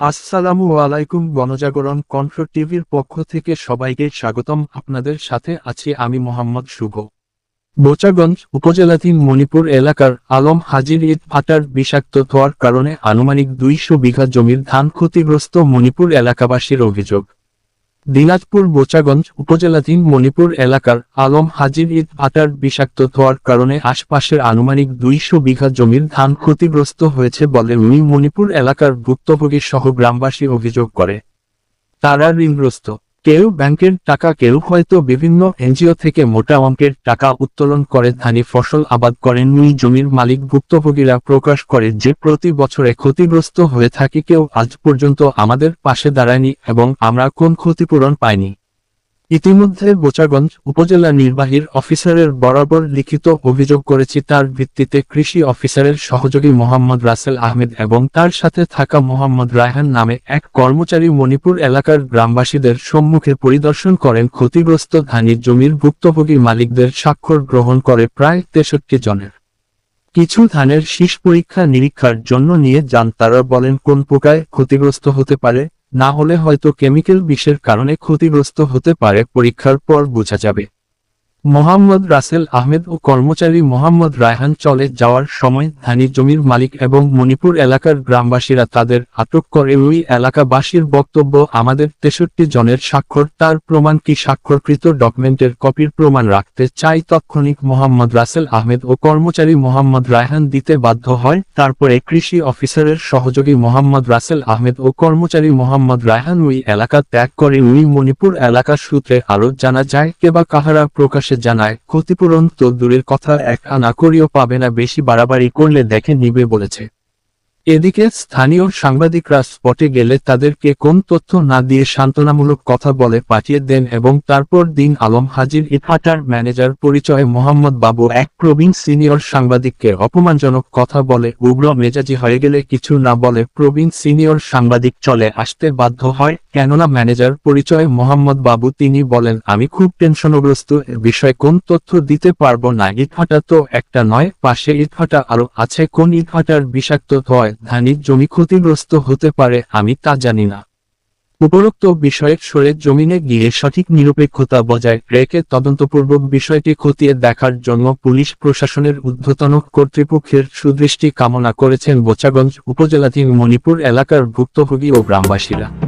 আসসালামু আলাইকুম গণজাগরণ কণ্ঠ টিভির পক্ষ থেকে সবাইকে স্বাগতম। আপনাদের সাথে আছি আমি মোহাম্মদ শুভ। বোচাগঞ্জ উপজেলাধীন মণিপুর এলাকার আলম হাজির ঈদ ফাটার বিষাক্ত ধোয়ার কারণে আনুমানিক দুইশো বিঘা জমির ধান ক্ষতিগ্রস্ত মণিপুর এলাকাবাসীর অভিযোগ। দিনাজপুর, বোচাগঞ্জ উপজেলাধীন মণিপুর এলাকার আলম হাজির ঈদ ভাটার বিষাক্ত ধোয়ার কারণে আশপাশের আনুমানিক দুইশো বিঘা জমির ধান ক্ষতিগ্রস্ত হয়েছে বলে মণিপুর এলাকার ভুক্তভোগী সহ গ্রামবাসী অভিযোগ করে। তারা ঋণগ্রস্ত। কেউ ব্যাংকের টাকা, কেউ হয়তো বিভিন্ন এনজিও থেকে মোটা অঙ্কের টাকা উত্তোলন করে, ধানি ফসল আবাদ করেন, নুই জমির মালিক ভুক্তভোগীরা প্রকাশ করে, যে প্রতি বছরে ক্ষতিগ্রস্ত হয়ে থাকি, কেউ আজ পর্যন্ত আমাদের পাশে দাঁড়ায়নি এবং আমরা কোন ক্ষতিপূরণ পাইনি। ইতিমধ্যে বোচাগঞ্জ উপজেলা নির্বাহীর অফিসারের বরাবর লিখিত অভিযোগ করেছি তার ভিত্তিতে কৃষি অফিসারের সহযোগী মোহাম্মদ রাসেল আহমেদ এবং তার সাথে থাকা মোহাম্মদ রায়হান নামে এক কর্মচারী মণিপুর এলাকার গ্রামবাসীদের সম্মুখে পরিদর্শন করেন ক্ষতিগ্রস্ত ধানির জমির ভুক্তভোগী মালিকদের স্বাক্ষর গ্রহণ করে প্রায় তেষট্টি জনের। কিছু ধানের শীষ পরীক্ষা নিরীক্ষার জন্য নিয়ে যান তারা বলেন, কোন পোকায় ক্ষতিগ্রস্ত হতে পারে? না হলে হয়তো কেমিক্যাল বিষের কারণে ক্ষতিগ্রস্ত হতে পারে পরীক্ষার পর বোঝা যাবে। মোহাম্মদ রাসেল আহমেদ ও কর্মচারী মোহাম্মদ রায়হান চলে যাওয়ার সময় ধানি জমির মালিক এবং মণিপুর এলাকার গ্রামবাসীরা তাদের আটক করে। ওই এলাকাবাসীর বক্তব্য, আমাদের তেষট্টি জনের স্বাক্ষর, তার প্রমাণ কি? স্বাক্ষরকৃত ডকুমেন্টের কপির প্রমাণ রাখতে চাই। তৎক্ষণিক মোহাম্মদ রাসেল আহমেদ ও কর্মচারী মোহাম্মদ রায়হান দিতে বাধ্য হয়। তারপরে কৃষি অফিসারের সহযোগী মোহাম্মদ রাসেল আহমেদ ও কর্মচারী মোহাম্মদ রায়হান ওই এলাকা ত্যাগ করে। ওই মণিপুর এলাকার সূত্রে আরও জানা যায়, কেবা কাহারা প্রকাশে জানায়, ক্ষতিপূরণ তো দূরের কথা এক আনা করিও পাবে না, বেশি বাড়াবাড়ি করলে দেখে নিবে, বলেছে। এদিকে স্থানীয় সাংবাদিকরা স্পটে গেলে তাদেরকে কোন তথ্য না দিয়ে সান্ত্বনামূলক কথা বলে পাঠিয়ে দেন এবং তারপর দিন আলম হাজির ইটহাটার ম্যানেজার পরিচয়ে মোহাম্মদ বাবু এক প্রবীণ সিনিয়র সাংবাদিককে অপমানজনক কথা বলে উগ্র মেজাজি হয়ে গেলে কিছু না বলে প্রবীণ সিনিয়র সাংবাদিক চলে আসতে বাধ্য হয়। কেননা ম্যানেজার পরিচয়ে মোহাম্মদ বাবু তিনি বলেন, আমি খুব টেনশনগ্রস্ত বিষয়ে কোন তথ্য দিতে পারব না। ইটভাটা তো একটা নয়, পাশে ইটভাটা আরও আছে। কোন ইটভাটার বিষাক্ত হয় ধানির জমি ক্ষতিগ্রস্ত হতে পারে, আমি তা জানি না। উপরোক্ত বিষয়ে সরে জমিনে গিয়ে সঠিক নিরপেক্ষতা বজায় রেখে তদন্তপূর্বক বিষয়টি খতিয়ে দেখার জন্য পুলিশ প্রশাসনের ঊর্ধ্বতন কর্তৃপক্ষের সুদৃষ্টি কামনা করেছেন বোচাগঞ্জ উপজেলাধীন মণিপুর এলাকার ভুক্তভোগী ও গ্রামবাসীরা।